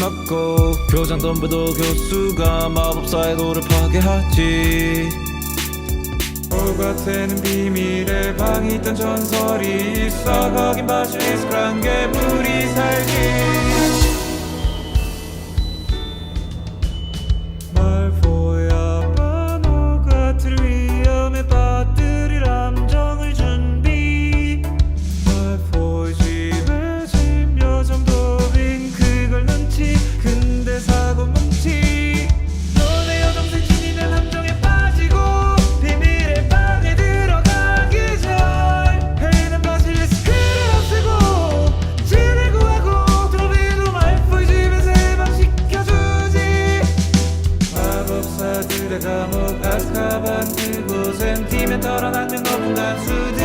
맞고 교장 덤브도 교수가 마법사의 도를 파괴하지. 오가트에는 비밀의 방이 있던 전설이 있어. 거긴 바실리스크란 괴물이 살기 시대 감옥 아스카반 그곳엔 팀에 털어놨는 거품 단수들